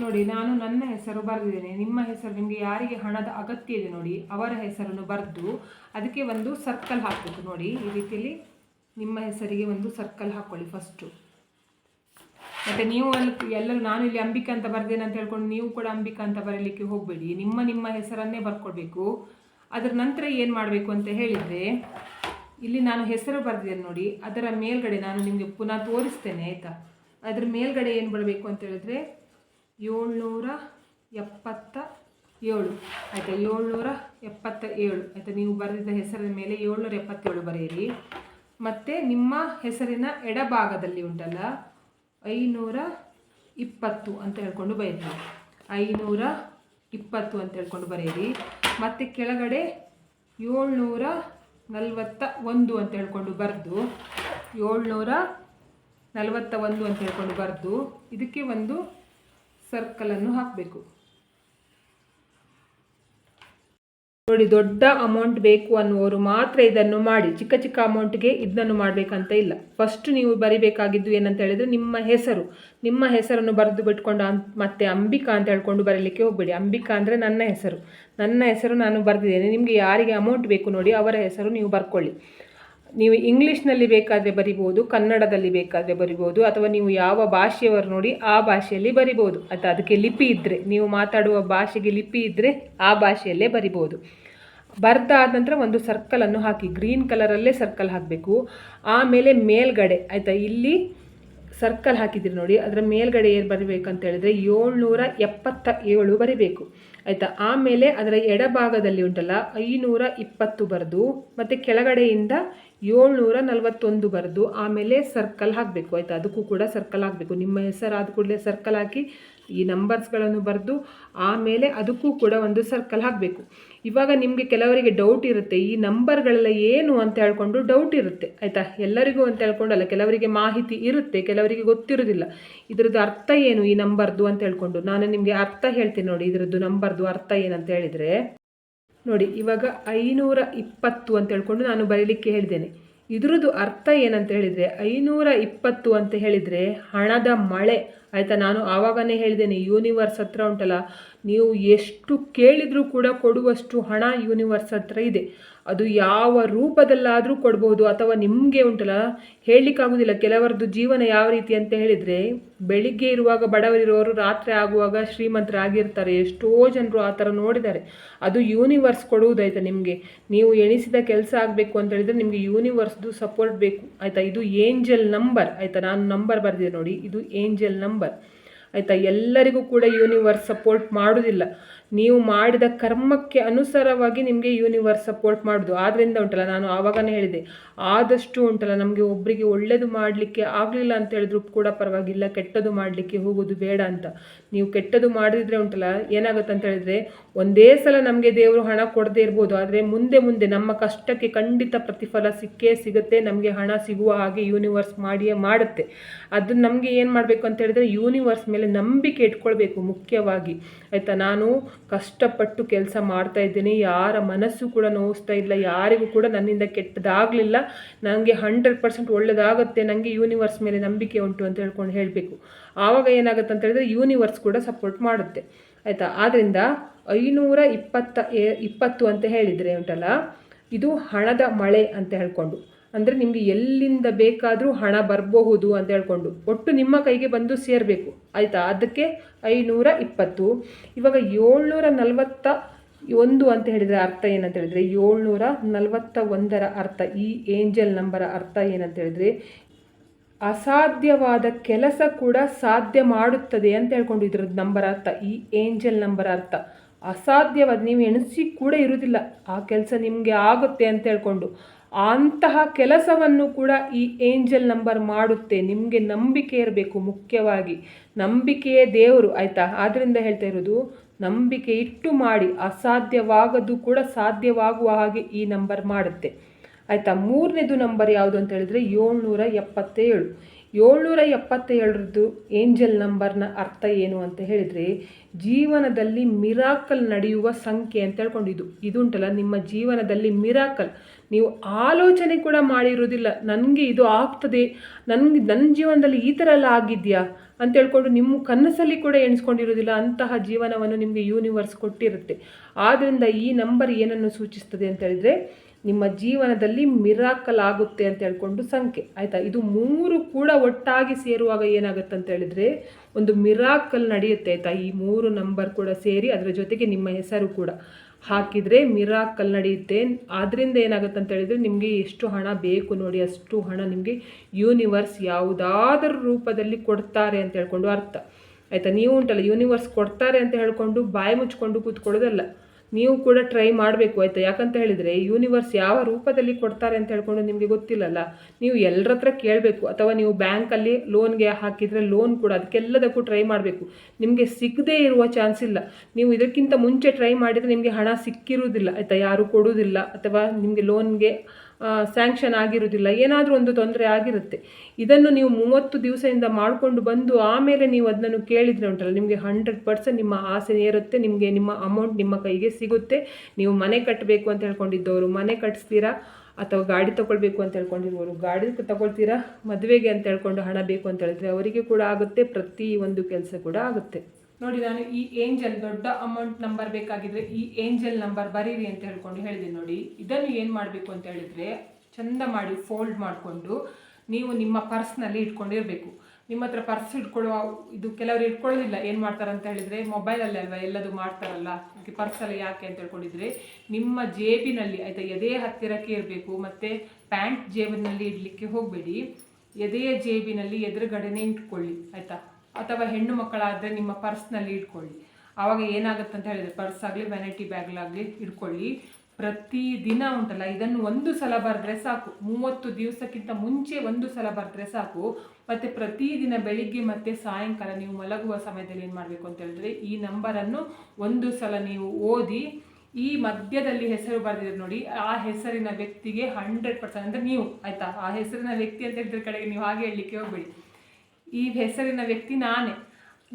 ನೋಡಿ, ನಾನು ನನ್ನ ಹೆಸರು ಬರೆದಿದ್ದೇನೆ. ನಿಮ್ಮ ಹೆಸರು ನಿಮಗೆ ಯಾರಿಗೆ ಹಣದ ಅಗತ್ಯ ಇದೆ ನೋಡಿ, ಅವರ ಹೆಸರನ್ನು ಬರೆದು ಅದಕ್ಕೆ ಒಂದು ಸರ್ಕಲ್ ಹಾಕಬೇಕು ನೋಡಿ. ಈ ರೀತಿಯಲ್ಲಿ ನಿಮ್ಮ ಹೆಸರಿಗೆ ಒಂದು ಸರ್ಕಲ್ ಹಾಕ್ಕೊಳ್ಳಿ ಫಸ್ಟು ಮತ್ತು ನೀವು ಅಲ್ಲಿ, ಎಲ್ಲರೂ, ನಾನು ಇಲ್ಲಿ ಅಂಬಿಕಾ ಅಂತ ಬರ್ದೇನೆ ಅಂತ ಹೇಳ್ಕೊಂಡು ನೀವು ಕೂಡ ಅಂಬಿಕಾ ಅಂತ ಬರೀಲಿಕ್ಕೆ ಹೋಗಬೇಡಿ. ನಿಮ್ಮ ನಿಮ್ಮ ಹೆಸರನ್ನೇ ಬರ್ಕೊಳ್ಬೇಕು ಅದರ ನಂತರ ಏನು ಮಾಡಬೇಕು ಅಂತ ಹೇಳಿದರೆ, ಇಲ್ಲಿ ನಾನು ಹೆಸರು ಬರೆದಿದ್ದೇನೆ ನೋಡಿ. ಅದರ ಮೇಲ್ಗಡೆ ನಾನು ನಿಮಗೆ ಪುನಃ ತೋರಿಸ್ತೇನೆ, ಆಯಿತಾ? ಅದರ ಮೇಲ್ಗಡೆ ಏನು ಬರಬೇಕು ಅಂತ ಹೇಳಿದ್ರೆ ಏಳ್ನೂರ ಎಪ್ಪತ್ತ ಏಳು. ಆಯಿತಾ? ಏಳ್ನೂರ ಎಪ್ಪತ್ತ ಏಳು. ಆಯಿತಾ? ನೀವು ಬರೆದಿದ್ದ ಹೆಸರಿನ ಮೇಲೆ ಏಳ್ನೂರ ಎಪ್ಪತ್ತೇಳು ಬರೆಯಿರಿ. ಮತ್ತು ನಿಮ್ಮ ಹೆಸರಿನ ಎಡಭಾಗದಲ್ಲಿ ಉಂಟಲ್ಲ? ಐನೂರ ಇಪ್ಪತ್ತು ಅಂತ ಹೇಳ್ಕೊಂಡು ಬರೀರಿ ಐನೂರ ಇಪ್ಪತ್ತು ಅಂತ ಹೇಳ್ಕೊಂಡು ಬರೆಯಿರಿ. ಮತ್ತು ಕೆಳಗಡೆ ಏಳ್ನೂರ ನಲವತ್ತ ಒಂದು ಅಂತ ಹೇಳ್ಕೊಂಡು ಬರೆದು. ಏಳ್ನೂರ ನಲವತ್ತ ಒಂದು ಅಂತ ಹೇಳ್ಕೊಂಡು ಬರೆದು. ಇದಕ್ಕೆ ಒಂದು ಸರ್ಕಲನ್ನು ಹಾಕಬೇಕು. ನೋಡಿ, ದೊಡ್ಡ ಅಮೌಂಟ್ ಬೇಕು ಅನ್ನುವರು ಮಾತ್ರ ಇದನ್ನು ಮಾಡಿ. ಚಿಕ್ಕ ಚಿಕ್ಕ ಅಮೌಂಟ್ಗೆ ಇದನ್ನು ಮಾಡಬೇಕಂತ ಇಲ್ಲ. ಫಸ್ಟ್ ನೀವು ಬರಿಬೇಕಾಗಿದ್ದು ಏನಂತ ಹೇಳಿದರೆ ನಿಮ್ಮ ಹೆಸರು. ನಿಮ್ಮ ಹೆಸರನ್ನು ಬರೆದು ಬಿಟ್ಕೊಂಡು ಮತ್ತೆ ಅಂಬಿಕಾ ಅಂತ ಹೇಳ್ಕೊಂಡು ಬರಲಿಕ್ಕೆ ಹೋಗಬೇಡಿ. ಅಂಬಿಕಾ ಅಂದರೆ ನನ್ನ ಹೆಸರು. ನನ್ನ ಹೆಸರು ನಾನು ಬರೆದಿದ್ದೇನೆ. ನಿಮಗೆ ಯಾರಿಗೆ ಅಮೌಂಟ್ ಬೇಕು ನೋಡಿ, ಅವರ ಹೆಸರು ನೀವು ಬರ್ಕೊಳ್ಳಿ. ನೀವು ಇಂಗ್ಲೀಷ್ನಲ್ಲಿ ಬೇಕಾದರೆ ಬರಿಬೋದು, ಕನ್ನಡದಲ್ಲಿ ಬೇಕಾದರೆ ಬರಿಬೋದು, ಅಥವಾ ನೀವು ಯಾವ ಭಾಷೆಯವರು ನೋಡಿ ಆ ಭಾಷೆಯಲ್ಲಿ ಬರಿಬೋದು. ಅಥವಾ ಅದಕ್ಕೆ ಲಿಪಿ ಇದ್ದರೆ ನೀವು ಮಾತಾಡುವ ಭಾಷೆಗೆ ಲಿಪಿ ಇದ್ದರೆ ಆ ಭಾಷೆಯಲ್ಲೇ ಬರಿಬೋದು. ಬರ್ದಾದ ನಂತರ ಒಂದು ಸರ್ಕಲನ್ನು ಹಾಕಿ ಗ್ರೀನ್ ಕಲರಲ್ಲೇ ಸರ್ಕಲ್ ಹಾಕಬೇಕು. ಆಮೇಲೆ ಮೇಲ್ಗಡೆ, ಆಯಿತಾ, ಇಲ್ಲಿ ಸರ್ಕಲ್ ಹಾಕಿದ್ದೀರಿ ನೋಡಿ, ಅದರ ಮೇಲ್ಗಡೆ ಏನು ಅಂತ ಹೇಳಿದ್ರೆ ಏಳ್ನೂರ ಎಪ್ಪತ್ತ ಏಳು ಬರಿಬೇಕು. ಆಯಿತಾ? ಆಮೇಲೆ ಅದರ ಎಡಭಾಗದಲ್ಲಿ ಉಂಟಲ್ಲ ಐನೂರ ಇಪ್ಪತ್ತು ಬರೆದು, ಮತ್ತು ಕೆಳಗಡೆಯಿಂದ ಏಳ್ನೂರ ನಲವತ್ತೊಂದು ಬರೆದು, ಆಮೇಲೆ ಸರ್ಕಲ್ ಹಾಕಬೇಕು. ಆಯಿತಾ? ಅದಕ್ಕೂ ಕೂಡ ಸರ್ಕಲ್ ಹಾಕಬೇಕು. ನಿಮ್ಮ ಹೆಸರಾದ ಕೂಡಲೇ ಸರ್ಕಲ್ ಹಾಕಿ, ಈ ನಂಬರ್ಸ್ಗಳನ್ನು ಬರೆದು, ಆಮೇಲೆ ಅದಕ್ಕೂ ಕೂಡ ಒಂದು ಸರ್ಕಲ್ ಹಾಕಬೇಕು. ಇವಾಗ ನಿಮಗೆ ಕೆಲವರಿಗೆ ಡೌಟ್ ಇರುತ್ತೆ, ಈ ನಂಬರ್ಗಳೆಲ್ಲ ಏನು ಅಂತ ಹೇಳ್ಕೊಂಡು ಡೌಟ್ ಇರುತ್ತೆ, ಆಯಿತಾ? ಎಲ್ಲರಿಗೂ ಅಂತ ಹೇಳ್ಕೊಂಡಲ್ಲ, ಕೆಲವರಿಗೆ ಮಾಹಿತಿ ಇರುತ್ತೆ, ಕೆಲವರಿಗೆ ಗೊತ್ತಿರೋದಿಲ್ಲ. ಇದರದ್ದು ಅರ್ಥ ಏನು ಈ ನಂಬರ್ದು ಅಂತ ಹೇಳ್ಕೊಂಡು? ನಾನು ನಿಮಗೆ ಅರ್ಥ ಹೇಳ್ತೀನಿ ನೋಡಿ, ಇದರದ್ದು ನಂಬರ್ದು ಅರ್ಥ ಏನಂತ ಹೇಳಿದರೆ, ನೋಡಿ, ಇವಾಗ ಐನೂರ ಇಪ್ಪತ್ತು ಅಂತ ಹೇಳ್ಕೊಂಡು ನಾನು ಬರೀಲಿಕ್ಕೆ ಹೇಳಿದ್ದೇನೆ. ಇದ್ರದ್ದು ಅರ್ಥ ಏನಂತ ಹೇಳಿದರೆ ಐನೂರ ಇಪ್ಪತ್ತು ಅಂತ ಹೇಳಿದರೆ ಹಣದ ಮಳೆ ಆಯಿತಾ, ನಾನು ಆವಾಗನೇ ಹೇಳಿದ್ದೇನೆ ಯೂನಿವರ್ಸ್ ಹತ್ರ ಉಂಟಲ್ಲ, ನೀವು ಎಷ್ಟು ಕೇಳಿದರೂ ಕೂಡ ಕೊಡುವಷ್ಟು ಹಣ ಯೂನಿವರ್ಸ್ ಹತ್ರ ಇದೆ. ಅದು ಯಾವ ರೂಪದಲ್ಲಾದರೂ ಕೊಡ್ಬೋದು, ಅಥವಾ ನಿಮಗೆ ಉಂಟಲ್ಲ, ಹೇಳಲಿಕ್ಕಾಗೋದಿಲ್ಲ, ಕೆಲವರದ್ದು ಜೀವನ ಯಾವ ರೀತಿ ಅಂತ ಹೇಳಿದರೆ, ಬೆಳಿಗ್ಗೆ ಇರುವಾಗ ಬಡವರಿರುವವರು ರಾತ್ರಿ ಆಗುವಾಗ ಶ್ರೀಮಂತರಾಗಿರ್ತಾರೆ ಎಷ್ಟೋ ಜನರು ಆ ಥರ ನೋಡಿದ್ದಾರೆ. ಅದು ಯೂನಿವರ್ಸ್ ಕೊಡುವುದಾಯ್ತಾ ನಿಮಗೆ? ನೀವು ಎಣಿಸಿದ ಕೆಲಸ ಆಗಬೇಕು ಅಂತ ಹೇಳಿದರೆ ನಿಮಗೆ ಯೂನಿವರ್ಸ್ದು ಸಪೋರ್ಟ್ ಬೇಕು. ಆಯಿತಾ, ಇದು ಏಂಜಲ್ ನಂಬರ್ ಆಯಿತಾ, ನಾನು ನಂಬರ್ ಬರೆದಿದೆ ನೋಡಿ, ಇದು ಏಂಜಲ್ ನಂಬರ್ ಆಯಿತಾ? ಎಲ್ಲರಿಗೂ ಕೂಡ ಯೂನಿವರ್ಸ್ ಸಪೋರ್ಟ್ ಮಾಡೋದಿಲ್ಲ. ನೀವು ಮಾಡಿದ ಕರ್ಮಕ್ಕೆ ಅನುಸಾರವಾಗಿ ನಿಮಗೆ ಯೂನಿವರ್ಸ್ ಸಪೋರ್ಟ್ ಮಾಡೋದು. ಆದ್ದರಿಂದ ಉಂಟಲ್ಲ, ನಾನು ಆವಾಗನೇ ಹೇಳಿದೆ. ಆದಷ್ಟು ಉಂಟಲ್ಲ, ನಮಗೆ ಒಬ್ಬರಿಗೆ ಒಳ್ಳೆಯದು ಮಾಡಲಿಕ್ಕೆ ಆಗಲಿಲ್ಲ ಅಂತ ಹೇಳಿದ್ರು ಕೂಡ ಪರವಾಗಿಲ್ಲ, ಕೆಟ್ಟದು ಮಾಡಲಿಕ್ಕೆ ಹೋಗೋದು ಬೇಡ ಅಂತ. ನೀವು ಕೆಟ್ಟದು ಮಾಡಿದ್ರೆ ಉಂಟಲ್ಲ, ಏನಾಗುತ್ತೆ ಅಂತ ಹೇಳಿದ್ರೆ, ಒಂದೇ ಸಲ ನಮಗೆ ದೇವರು ಹಣ ಕೊಡದೇ ಇರ್ಬೋದು. ಆದರೆ ಮುಂದೆ ಮುಂದೆ ನಮ್ಮ ಕಷ್ಟಕ್ಕೆ ಖಂಡಿತ ಪ್ರತಿಫಲ ಸಿಕ್ಕೇ ಸಿಗುತ್ತೆ, ನಮಗೆ ಹಣ ಸಿಗುವ ಹಾಗೆ ಯೂನಿವರ್ಸ್ ಮಾಡಿಯೇ ಮಾಡುತ್ತೆ. ಅದು ನಮಗೆ ಏನು ಮಾಡಬೇಕು ಅಂತ ಹೇಳಿದ್ರೆ ಯೂನಿವರ್ಸ್ ಮೇಲೆ ನಂಬಿಕೆ ಇಟ್ಕೊಳ್ಬೇಕು ಮುಖ್ಯವಾಗಿ. ಆಯಿತಾ, ನಾನು ಕಷ್ಟಪಟ್ಟು ಕೆಲಸ ಮಾಡ್ತಾ ಇದ್ದೀನಿ. ಯಾರ ಮನಸ್ಸು ಕೂಡ ನೋವಿಸ್ತಾ ಇಲ್ಲ. ಯಾರಿಗೂ ಕೂಡ ನನ್ನಿಂದ ಕೆಟ್ಟದಾಗಲಿಲ್ಲ. ನನಗೆ ಹಂಡ್ರೆಡ್ ಪರ್ಸೆಂಟ್ ಒಳ್ಳೆಯದಾಗುತ್ತೆ ನನಗೆ ಯೂನಿವರ್ಸ್ ಮೇಲೆ ನಂಬಿಕೆ ಉಂಟು ಅಂತ ಹೇಳ್ಕೊಂಡು ಹೇಳಬೇಕು. ಆವಾಗ ಏನಾಗುತ್ತೆ ಅಂತ ಹೇಳಿದ್ರೆ ಯೂನಿವರ್ಸ್ ಕೂಡ ಸಪೋರ್ಟ್ ಮಾಡುತ್ತೆ. ಆಯಿತಾ? ಆದ್ದರಿಂದ ಐನೂರ ಇಪ್ಪತ್ತ ಇಪ್ಪತ್ತು ಅಂತ ಹೇಳಿದರೆ ಉಂಟಲ್ಲ? ಇದು ಹಣದ ಮಳೆ ಅಂತ ಹೇಳ್ಕೊಂಡು. ಅಂದರೆ ನಿಮಗೆ ಎಲ್ಲಿಂದ ಬೇಕಾದರೂ ಹಣ ಬರಬಹುದು ಅಂತ ಹೇಳ್ಕೊಂಡು. ಒಟ್ಟು ನಿಮ್ಮ ಕೈಗೆ ಬಂದು ಸೇರಬೇಕು. ಆಯಿತಾ? ಅದಕ್ಕೆ ಐನೂರ ಇಪ್ಪತ್ತು. ಇವಾಗ ಏಳ್ನೂರ ನಲವತ್ತ ಒಂದು ಅಂತ ಹೇಳಿದರೆ ಅರ್ಥ ಏನಂತ ಹೇಳಿದರೆ, ಏಳ್ನೂರ ನಲವತ್ತ ಒಂದರ ಅರ್ಥ, ಈ ಏಂಜಲ್ ನಂಬರ ಅರ್ಥ ಏನಂತ ಹೇಳಿದರೆ, ಅಸಾಧ್ಯವಾದ ಕೆಲಸ ಕೂಡ ಸಾಧ್ಯ ಮಾಡುತ್ತದೆ ಅಂತ ಹೇಳ್ಕೊಂಡು ಇದ್ರದ್ದು ನಂಬರ್ ಅರ್ಥ, ಈ ಏಂಜಲ್ ನಂಬರ್ ಅರ್ಥ. ಅಸಾಧ್ಯವಾದ ನೀವು ಎಣಿಸಿ ಕೂಡ ಇರುವುದಿಲ್ಲ ಆ ಕೆಲಸ ನಿಮಗೆ ಆಗುತ್ತೆ ಅಂತ ಹೇಳ್ಕೊಂಡು. ಅಂತಹ ಕೆಲಸವನ್ನು ಕೂಡ ಈ ಏಂಜಲ್ ನಂಬರ್ ಮಾಡುತ್ತೆ. ನಿಮಗೆ ನಂಬಿಕೆ ಇರಬೇಕು ಮುಖ್ಯವಾಗಿ. ನಂಬಿಕೆಯೇ ದೇವರು, ಆಯಿತಾ? ಆದ್ದರಿಂದ ಹೇಳ್ತಾ ಇರೋದು, ನಂಬಿಕೆ ಇಟ್ಟು ಮಾಡಿ, ಅಸಾಧ್ಯವಾಗದು ಕೂಡ ಸಾಧ್ಯವಾಗುವ ಹಾಗೆ ಈ ನಂಬರ್ ಮಾಡುತ್ತೆ. ಆಯಿತಾ? ಮೂರನೇದು ನಂಬರ್ ಯಾವುದು ಅಂತ ಹೇಳಿದರೆ ಏಳ್ನೂರ ಎಪ್ಪತ್ತೇಳು. ಏಳ್ನೂರ ಎಪ್ಪತ್ತೇಳರದ್ದು ಏಂಜಲ್ ನಂಬರ್ನ ಅರ್ಥ ಏನು ಅಂತ ಹೇಳಿದರೆ, ಜೀವನದಲ್ಲಿ ಮಿರಾಕಲ್ ನಡೆಯುವ ಸಂಖ್ಯೆ ಅಂತ ಹೇಳ್ಕೊಂಡಿದ್ದು. ಇದುಂಟಲ್ಲ, ನಿಮ್ಮ ಜೀವನದಲ್ಲಿ ಮಿರಾಕಲ್. ನೀವು ಆಲೋಚನೆ ಕೂಡ ಮಾಡಿರೋದಿಲ್ಲ ನನಗೆ ಇದು ಆಗ್ತದೆ. ನನಗೆ ನನ್ನ ಜೀವನದಲ್ಲಿ ಈ ಥರ ಎಲ್ಲ ಆಗಿದೆಯಾ? ಅಂತ ಹೇಳ್ಕೊಂಡು ನಿಮ್ಮ ಕನಸಲ್ಲಿ ಕೂಡ ಎಣಿಸ್ಕೊಂಡಿರೋದಿಲ್ಲ ಅಂತಹ ಜೀವನವನ್ನು ನಿಮಗೆ ಯೂನಿವರ್ಸ್ ಕೊಟ್ಟಿರುತ್ತೆ. ಆದ್ದರಿಂದ ಈ ನಂಬರ್ ಏನನ್ನು ಸೂಚಿಸ್ತದೆ ಅಂತ ಹೇಳಿದರೆ, ನಿಮ್ಮ ಜೀವನದಲ್ಲಿ ಮಿರಾಕಲ್ ಆಗುತ್ತೆ ಅಂತ ಹೇಳ್ಕೊಂಡು ಸಂಖ್ಯೆ. ಆಯಿತಾ? ಇದು ಮೂರು ಕೂಡ ಒಟ್ಟಾಗಿ ಸೇರುವಾಗ ಏನಾಗುತ್ತೆ ಅಂತ ಹೇಳಿದರೆ, ಒಂದು ಮಿರಾಕಲ್ ನಡೆಯುತ್ತೆ. ಆಯಿತಾ? ಈ ಮೂರು ನಂಬರ್ ಕೂಡ ಸೇರಿ, ಅದರ ಜೊತೆಗೆ ನಿಮ್ಮ ಹೆಸರು ಕೂಡ. ಹಾಕಿದರೆ ಮಿರಾಕಲ್ ನಡೆಯುತ್ತೆ. ಆದ್ದರಿಂದ ಏನಾಗುತ್ತೆ ಅಂತ ಹೇಳಿದರೆ ನಿಮಗೆ ಎಷ್ಟು ಹಣ ಬೇಕು ನೋಡಿ, ಅಷ್ಟು ಹಣ ನಿಮಗೆ ಯೂನಿವರ್ಸ್ ಯಾವುದಾದ್ರ ರೂಪದಲ್ಲಿ ಕೊಡ್ತಾರೆ ಅಂತ ಹೇಳ್ಕೊಂಡು ಅರ್ಥ. ಆಯಿತಾ? ನೀವು ಉಂಟಲ್ಲ ಯೂನಿವರ್ಸ್ ಕೊಡ್ತಾರೆ ಅಂತ ಹೇಳ್ಕೊಂಡು ಬಾಯಿ ಮುಚ್ಕೊಂಡು ಕೂತ್ಕೊಳ್ಳೋದಲ್ಲ. ನೀವು ಕೂಡ ಟ್ರೈ ಮಾಡಬೇಕು ಆಯಿತಾ? ಯಾಕಂತ ಹೇಳಿದರೆ ಯೂನಿವರ್ಸ್ ಯಾವ ರೂಪದಲ್ಲಿ ಕೊಡ್ತಾರೆ ಅಂತ ಹೇಳ್ಕೊಂಡು ನಿಮಗೆ ಗೊತ್ತಿಲ್ಲಲ್ಲ? ನೀವು ಎಲ್ಲರ ಹತ್ರ ಕೇಳಬೇಕು. ಅಥವಾ ನೀವು ಬ್ಯಾಂಕಲ್ಲಿ ಲೋನ್ಗೆ ಹಾಕಿದರೆ ಲೋನ್ ಕೂಡ ಅದಕ್ಕೆಲ್ಲದಕ್ಕೂ ಟ್ರೈ ಮಾಡಬೇಕು. ನಿಮಗೆ ಸಿಗದೇ ಇರುವ ಚಾನ್ಸ್ ಇಲ್ಲ. ನೀವು ಇದಕ್ಕಿಂತ ಮುಂಚೆ ಟ್ರೈ ಮಾಡಿದರೆ ನಿಮಗೆ ಹಣ ಸಿಕ್ಕಿರುವುದಿಲ್ಲ. ಆಯಿತಾ? ಯಾರು ಕೊಡುವುದಿಲ್ಲ. ಅಥವಾ ನಿಮಗೆ ಲೋನ್ಗೆ ಸ್ಯಾಂಕ್ಷನ್ ಆಗಿರುವುದಿಲ್ಲ. ಏನಾದರೂ ಒಂದು ತೊಂದರೆ ಆಗಿರುತ್ತೆ. ಇದನ್ನು ನೀವು ಮೂವತ್ತು ದಿವಸದಿಂದ ಮಾಡಿಕೊಂಡು ಬಂದು ಆಮೇಲೆ ನೀವು ಅದನ್ನು ಕೇಳಿದರೆ ಉಂಟಲ್ಲ, ನಿಮಗೆ ಹಂಡ್ರೆಡ್ ಪರ್ಸೆಂಟ್ ನಿಮ್ಮ ಆಸೆ ಏರುತ್ತೆ, ನಿಮಗೆ ನಿಮ್ಮ ಅಮೌಂಟ್ ನಿಮ್ಮ ಕೈಗೆ ಸಿಗುತ್ತೆ. ನೀವು ಮನೆ ಕಟ್ಟಬೇಕು ಅಂತ ಹೇಳ್ಕೊಂಡಿದ್ದವರು, ಮನೆ ಕಟ್ಟಿಸ್ತೀರಾ ಅಥವಾ ಗಾಡಿ ತೊಗೊಳ್ಬೇಕು ಅಂತ ಹೇಳ್ಕೊಂಡಿರುವವರು ಗಾಡಿ ತಗೊಳ್ತೀರಾ, ಮದುವೆಗೆ ಅಂತ ಹೇಳ್ಕೊಂಡು ಹಣ ಬೇಕು ಅಂತ ಹೇಳಿದ್ರೆ ಅವರಿಗೆ ಕೂಡ ಆಗುತ್ತೆ, ಪ್ರತಿ ಒಂದು ಕೆಲಸ ಕೂಡ ಆಗುತ್ತೆ. ನೋಡಿ ನಾನು ಈ ಏಂಜಲ್ ದೊಡ್ಡ ಅಮೌಂಟ್ ನಂಬರ್ ಬೇಕಾಗಿದ್ರೆ ಈ ಏಂಜಲ್ ನಂಬರ್ ಬರೀರಿ ಅಂತ ಹೇಳ್ಕೊಂಡು ಹೇಳಿದೆ ನೋಡಿ. ಇದನ್ನು ಏನು ಮಾಡಬೇಕು ಅಂತ ಹೇಳಿದ್ರೆ ಚಂದ ಮಾಡಿ ಫೋಲ್ಡ್ ಮಾಡಿಕೊಂಡು ನೀವು ನಿಮ್ಮ ಪರ್ಸ್ನಲ್ಲಿ ಇಟ್ಕೊಂಡಿರಬೇಕು. ನಿಮ್ಮ ಹತ್ರ ಪರ್ಸ್ ಇಟ್ಕೊಳ್ಳುವ ಇದು ಕೆಲವರು ಇಟ್ಕೊಳ್ಳೋದಿಲ್ಲ. ಏನು ಮಾಡ್ತಾರೆ ಅಂತ ಹೇಳಿದರೆ ಮೊಬೈಲಲ್ಲಿ ಅಲ್ವಾ ಎಲ್ಲದು ಮಾಡ್ತಾರಲ್ಲ? ಪರ್ಸಲ್ಲಿ ಯಾಕೆ ಅಂತ ಹೇಳ್ಕೊಂಡಿದ್ರೆ ನಿಮ್ಮ ಜೇಬಿನಲ್ಲಿ ಆಯಿತಾ ಎದೆಯ ಹತ್ತಿರಕ್ಕೆ ಇರಬೇಕು. ಮತ್ತು ಪ್ಯಾಂಟ್ ಜೇಬಿನಲ್ಲಿ ಇಡಲಿಕ್ಕೆ ಹೋಗಬೇಡಿ. ಎದೆಯ ಜೇಬಿನಲ್ಲಿ ಎದುರುಗಡೆನೇ ಇಟ್ಕೊಳ್ಳಿ. ಆಯಿತಾ? ಅಥವಾ ಹೆಣ್ಣು ಮಕ್ಕಳಾದರೆ ನಿಮ್ಮ ಪರ್ಸ್ನಲ್ಲಿ ಇಟ್ಕೊಳ್ಳಿ. ಆವಾಗ ಏನಾಗುತ್ತೆ ಅಂತ ಹೇಳಿದರೆ ಪರ್ಸ್ ಆಗಲಿ ವೆನೈಟಿ ಬ್ಯಾಗ್ಲಾಗಲಿ ಇಟ್ಕೊಳ್ಳಿ. ಪ್ರತಿ ದಿನ ಉಂಟಲ್ಲ, ಇದನ್ನು ಒಂದು ಸಲ ಬರೆದ್ರೆ ಸಾಕು. ಮೂವತ್ತು ದಿವಸಕ್ಕಿಂತ ಮುಂಚೆ ಒಂದು ಸಲ ಬರೆದ್ರೆ ಸಾಕು. ಮತ್ತು ಪ್ರತಿದಿನ ಬೆಳಿಗ್ಗೆ ಮತ್ತು ಸಾಯಂಕಾಲ ನೀವು ಮಲಗುವ ಸಮಯದಲ್ಲಿ ಏನು ಮಾಡಬೇಕು ಅಂತ ಹೇಳಿದ್ರೆ ಈ ನಂಬರನ್ನು ಒಂದು ಸಲ ನೀವು ಓದಿ, ಈ ಮಧ್ಯದಲ್ಲಿ ಹೆಸರು ಬರೆದಿದ್ರೆ ನೋಡಿ, ಆ ಹೆಸರಿನ ವ್ಯಕ್ತಿಗೆ ಹಂಡ್ರೆಡ್ ಪರ್ಸೆಂಟ್ ಅಂದರೆ ನೀವು, ಆಯಿತಾ? ಆ ಹೆಸರಿನ ವ್ಯಕ್ತಿ ಅಂತ ಹೇಳಿದ್ರೆ ಕಡೆಗೆ ನೀವು ಹಾಗೆ ಹೇಳಲಿಕ್ಕೆ ಹೋಗಬೇಡಿ. ಈ ಹೆಸರಿನ ವ್ಯಕ್ತಿ ನಾನೇ.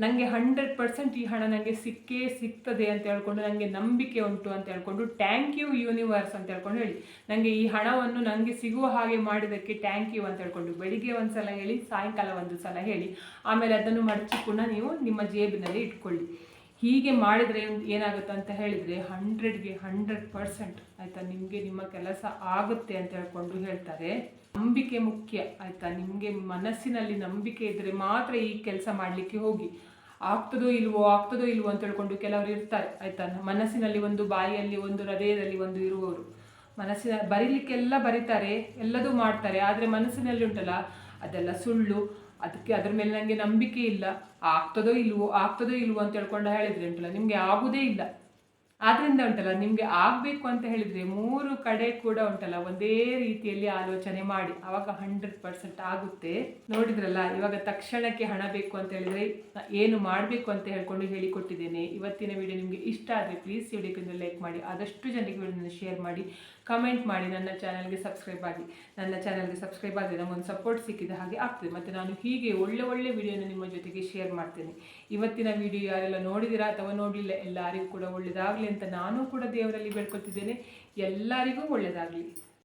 ನನಗೆ ಹಂಡ್ರೆಡ್ ಪರ್ಸೆಂಟ್ ಈ ಹಣ ನನಗೆ ಸಿಕ್ಕೇ ಸಿಗ್ತದೆ ಅಂತ ಹೇಳ್ಕೊಂಡು ನನಗೆ ನಂಬಿಕೆ ಉಂಟು ಅಂತ ಹೇಳ್ಕೊಂಡು ಟ್ಯಾಂಕ್ ಯು ಯೂನಿವರ್ಸ್ ಅಂತ ಹೇಳ್ಕೊಂಡು ಹೇಳಿ. ನನಗೆ ಈ ಹಣವನ್ನು ನನಗೆ ಸಿಗುವ ಹಾಗೆ ಮಾಡಿದ್ದಕ್ಕೆ ಟ್ಯಾಂಕ್ ಯು ಅಂತ ಹೇಳ್ಕೊಂಡು ಬೆಳಿಗ್ಗೆ ಒಂದು ಸಲ ಹೇಳಿ, ಸಾಯಂಕಾಲ ಒಂದು ಸಲ ಹೇಳಿ. ಆಮೇಲೆ ಅದನ್ನು ಮಡಚಿ ಪುನಃ ನೀವು ನಿಮ್ಮ ಜೇಬಿನಲ್ಲಿ ಇಟ್ಕೊಳ್ಳಿ. ಹೀಗೆ ಮಾಡಿದರೆ ಏನಾಗುತ್ತೆ ಅಂತ ಹೇಳಿದರೆ ಹಂಡ್ರೆಡ್ಗೆ ಹಂಡ್ರೆಡ್ ಪರ್ಸೆಂಟ್ ಆಯಿತಾ ನಿಮಗೆ ನಿಮ್ಮ ಕೆಲಸ ಆಗುತ್ತೆ ಅಂತ ಹೇಳ್ಕೊಂಡು ಹೇಳ್ತಾರೆ. ನಂಬಿಕೆ ಮುಖ್ಯ, ಆಯಿತಾ? ನಿಮಗೆ ಮನಸ್ಸಿನಲ್ಲಿ ನಂಬಿಕೆ ಇದ್ದರೆ ಮಾತ್ರ ಈ ಕೆಲಸ ಮಾಡಲಿಕ್ಕೆ ಹೋಗಿ. ಆಗ್ತದೋ ಇಲ್ವೋ ಆಗ್ತದೋ ಇಲ್ವೋ ಅಂತ ಹೇಳ್ಕೊಂಡು ಕೆಲವರು ಇರ್ತಾರೆ, ಆಯಿತಾ? ಮನಸ್ಸಿನಲ್ಲಿ ಒಂದು ಬಾಯಿಯಲ್ಲಿ, ಒಂದು ಹೃದಯದಲ್ಲಿ ಒಂದು ಇರುವವರು. ಮನಸ್ಸಿನ, ಬರೀಲಿಕ್ಕೆಲ್ಲ ಬರೀತಾರೆ, ಎಲ್ಲದೂ ಮಾಡ್ತಾರೆ, ಆದರೆ ಮನಸ್ಸಿನಲ್ಲಿ ಉಂಟಲ್ಲ? ಅದೆಲ್ಲ ಸುಳ್ಳು. ಅದಕ್ಕೆ ಅದ್ರ ಮೇಲೆ ನನಗೆ ನಂಬಿಕೆ ಇಲ್ಲ. ಆಗ್ತದೋ ಇಲ್ವೋ ಆಗ್ತದೋ ಇಲ್ವೋ ಅಂತ ಹೇಳ್ಕೊಂಡು ಹೇಳಿದ್ರೆ ಉಂಟಲ್ಲ? ನಿಮಗೆ ಆಗುವುದೇ ಇಲ್ಲ. ಆದ್ರಿಂದ ಉಂಟಲ್ಲ, ನಿಮಗೆ ಆಗಬೇಕು ಅಂತ ಹೇಳಿದರೆ ಮೂರು ಕಡೆ ಕೂಡ ಉಂಟಲ್ಲ, ಒಂದೇ ರೀತಿಯಲ್ಲಿ ಆಲೋಚನೆ ಮಾಡಿ. ಆವಾಗ ಹಂಡ್ರೆಡ್ ಪರ್ಸೆಂಟ್ ಆಗುತ್ತೆ. ನೋಡಿದ್ರಲ್ಲ, ಇವಾಗ ತಕ್ಷಣಕ್ಕೆ ಹಣ ಬೇಕು ಅಂತ ಹೇಳಿದರೆ ಏನು ಮಾಡಬೇಕು ಅಂತ ಹೇಳ್ಕೊಂಡು ಹೇಳಿಕೊಟ್ಟಿದ್ದೇನೆ. ಇವತ್ತಿನ ವಿಡಿಯೋ ನಿಮಗೆ ಇಷ್ಟ ಆದರೆ ಪ್ಲೀಸ್ ವಿಡಿಯೋಕ್ಕೆ ಲೈಕ್ ಮಾಡಿ, ಆದಷ್ಟು ಜನರಿಗೆ ವಿಡಿಯೋನ ಶೇರ್ ಮಾಡಿ. ಕಮೆಂಟ್ ಮಾಡಿ ನನ್ನ ಚಾನಲ್ಗೆ ಸಬ್ಸ್ಕ್ರೈಬ್ ಆಗಿ. ನನ್ನ ಚಾನಲ್ಗೆ ಸಬ್ಸ್ಕ್ರೈಬ್ ಆದರೆ ನಮಗೊಂದು ಸಪೋರ್ಟ್ ಸಿಕ್ಕಿದ ಹಾಗೆ ಆಗ್ತದೆ. ಮತ್ತು ನಾನು ಹೀಗೆ ಒಳ್ಳೆ ಒಳ್ಳೆ ವಿಡಿಯೋನ ನಿಮ್ಮ ಜೊತೆಗೆ ಶೇರ್ ಮಾಡ್ತೇನೆ. ಇವತ್ತಿನ ವಿಡಿಯೋ ಯಾರೆಲ್ಲ ನೋಡಿದಿರಾ ಅಥವಾ ನೋಡಲಿಲ್ಲ, ಎಲ್ಲರಿಗೂ ಕೂಡ ಒಳ್ಳೆಯದಾಗಲಿ ಅಂತ ನಾನು ಕೂಡ ದೇವರಲ್ಲಿ ಬೇಡ್ಕೊಳ್ತಿದ್ದೇನೆ ಎಲ್ಲರಿಗೂ ಒಳ್ಳೆಯದಾಗಲಿ